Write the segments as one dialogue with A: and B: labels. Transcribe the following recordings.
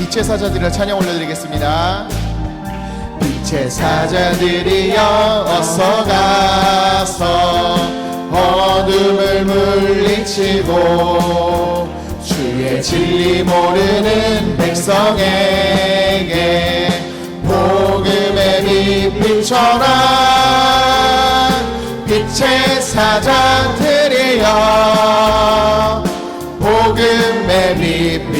A: 빛의 사자들이라 찬양 올려드리겠습니다. 빛의 사자들이여 어서 가서 어둠을 물리치고 주의 진리 모르는 백성에게 복음의 빛 비춰라 빛의 사자들이여 복음의 빛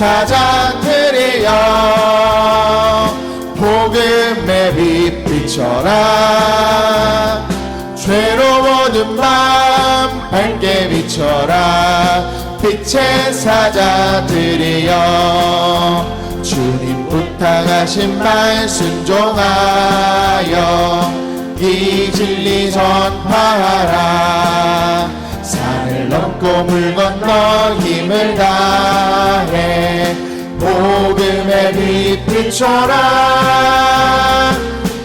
A: 빛의 사자들이여 복음의 빛 비춰라. 죄로워둔 밤 밝게 비춰라. 빛의 사자들이여 주님 부탁하신 말 순종하여 이 진리 전파하라 넘고 물 건너 힘을 다해 복음의 빛 비춰라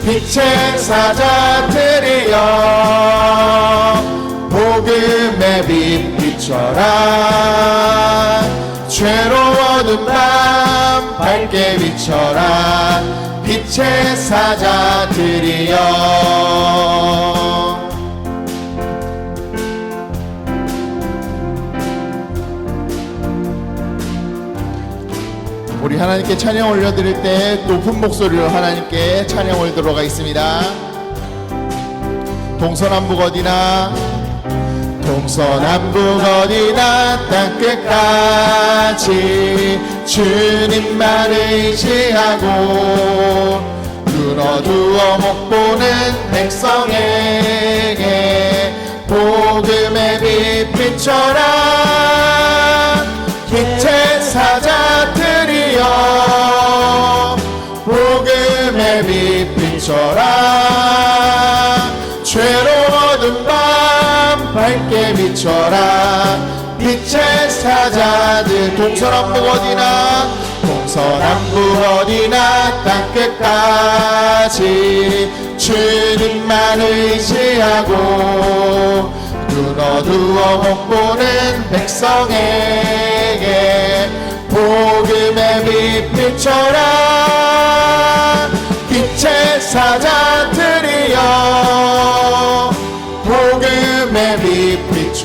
A: 빛의 사자들이여 복음의 빛 비춰라 죄로워둔 밤 밝게 비춰라 빛의 사자들이여 우리 하나님께 찬양 올려드릴 때 높은 목소리로 하나님께 찬양 올리도록 하겠습니다. 동서남북 어디나 동서남북 어디나 땅 끝까지 주님만 의지하고 눈 어두워 못 보는 백성에게 복음의 빛 비춰라 빛의 사자 비춰라 죄로워둔 밤 밝게 비춰라. 빛의 사자들 동서남북 어디나? 동서남북 어디나 땅끝까지 주님만 의지하고 눈 어두워 못 보는 백성에게 복음의 빛 비춰라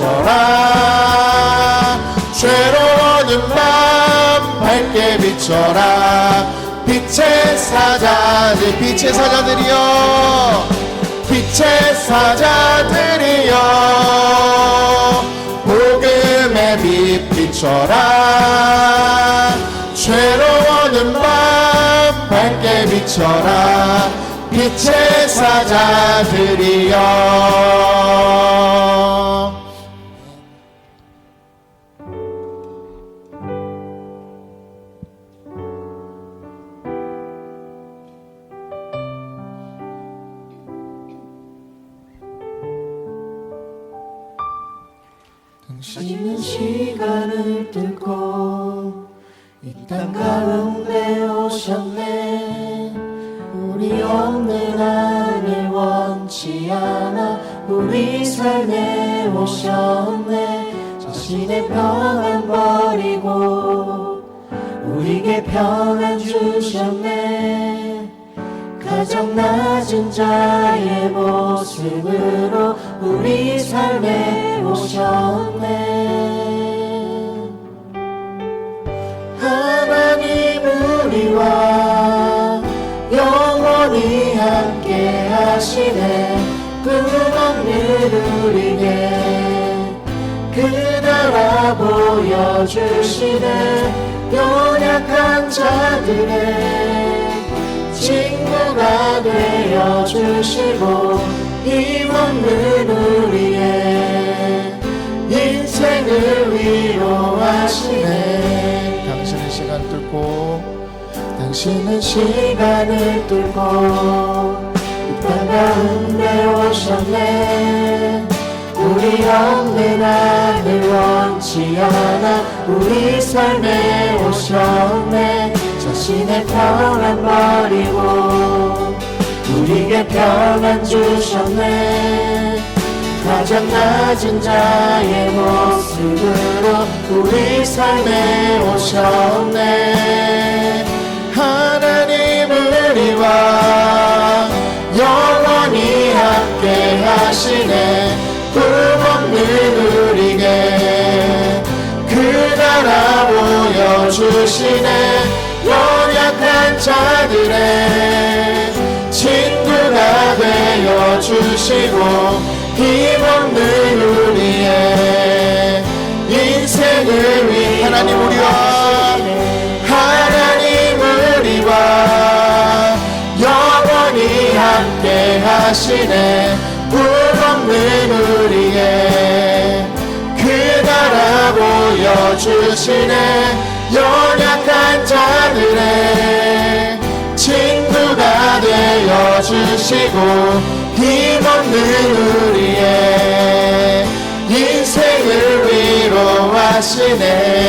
A: 비춰라 죄로워둔 밤 밝게 비춰라. 빛의 사자들 빛의 사자들이여. 빛의 사자들이여. 복음의 빛 비춰라. 죄로워둔 밤 밝게 비춰라. 빛의 사자들이여
B: 있는 시간을 뚫고 이 땅 가운데 오셨네. 우리 없는 하늘 원치 않아 우리 삶에 오셨네. 자신의 평안 버리고 우리에게 평안 주셨네. 가장 낮은 자의 모습으로 우리 삶에 오셨네. 하나님 우리와 영원히 함께 하시네. 끝없는 우리에게 그 나라 보여주시네. 연약한 자들의 친구가 되어 주시고 힘없는 우리의 인생을 위로하시네.
A: 당신의 시간 뚫고
B: 당신은 시간을 뚫고 이 땅 가운데 오셨네. 우리 없는 하늘 원치 않아 우리 삶에 오셨네. 자신의 평안 버리고 우리에게 평안 주셨네. 가장 낮은 자의 모습으로 우리 삶에 오셨네
A: 주시고 힘없는 우리의 인생을 위해 하나님 우리와 하나님 우리와 영원히 함께 하시네. 꿈없는 우리의 그 나라 보여주시네. 연약한 자들의 친구가 되어주시고 힘없는 우리의 인생을 위로하시네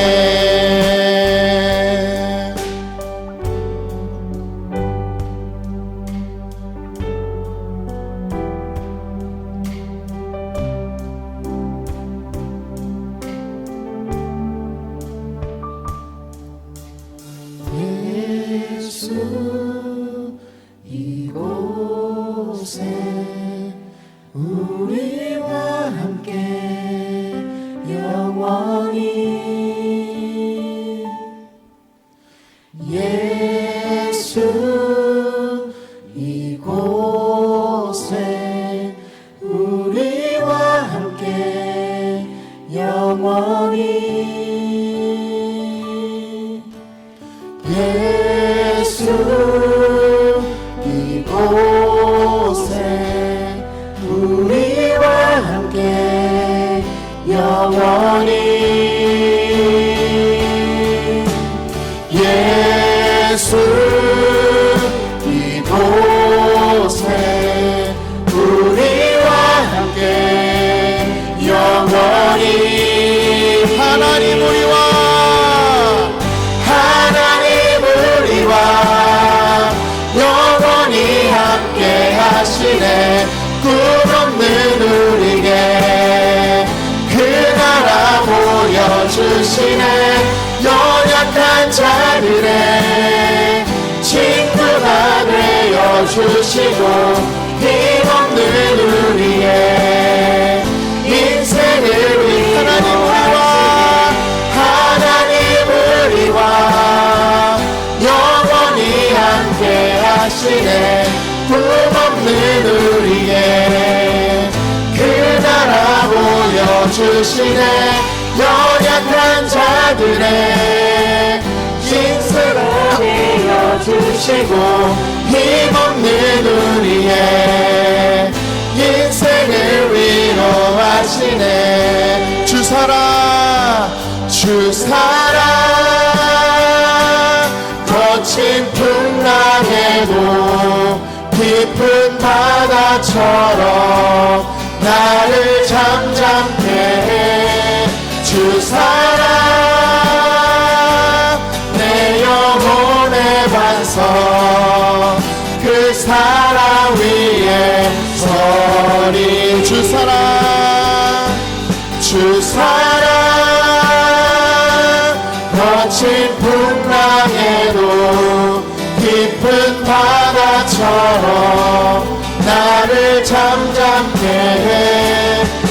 B: 예수 이곳에 우리와 함께 영원히 하나님 우리와 주시고 힘없는 우리의 인생을 위해 하나님 우리와 하나님 우리와 영원히 함께 하시네. 꿈없는 우리의 그 나라 보여주시네. 연약한 자들의 주시고 힘없는 우리의 인생을 위로하시네. 주 사랑 주 사랑. 거친 풍랑에도 깊은 바다처럼 바다처럼 나를 잠잠케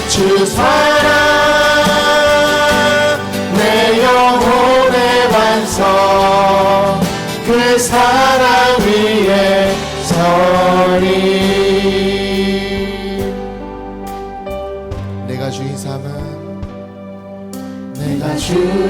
B: 해주 사랑 내 영혼의 반석 그 사랑 위에 서리 내가 주인 삶은 내가 주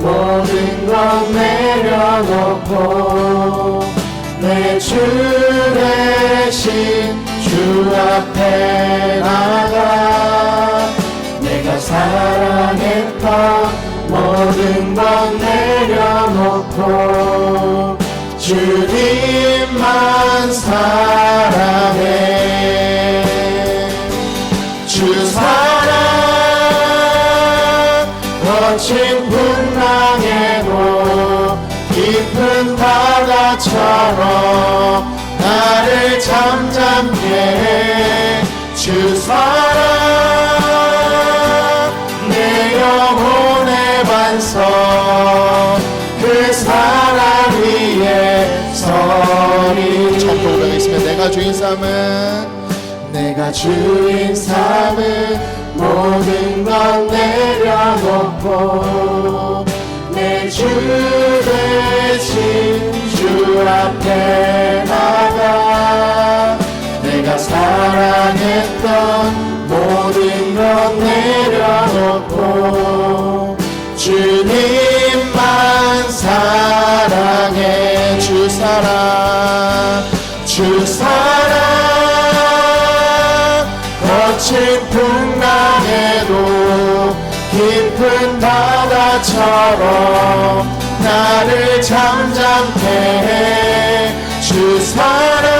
B: 모든 것 내려놓고 내 주 대신 주 앞에 나가. 내가 사랑했던 모든 것 내려놓고 주님만 사랑 주 사랑 내 영혼의 반석 그 사랑 위에 서리.
A: 처음부터 고백하겠습니다. 내가 주인 삼은
B: 내가 주인 삼은 모든 것 내려놓고 내 주 대신 주 앞에 나가. 내가 사랑했던 모든 것 내려놓고 주님만 사랑해
A: 주 사랑
B: 주 사랑. 거친 풍랑에도 깊은 바다처럼 나를 잠잠케 해주 사랑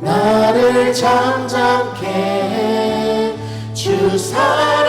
B: 나를 잠잠케 해 주 사랑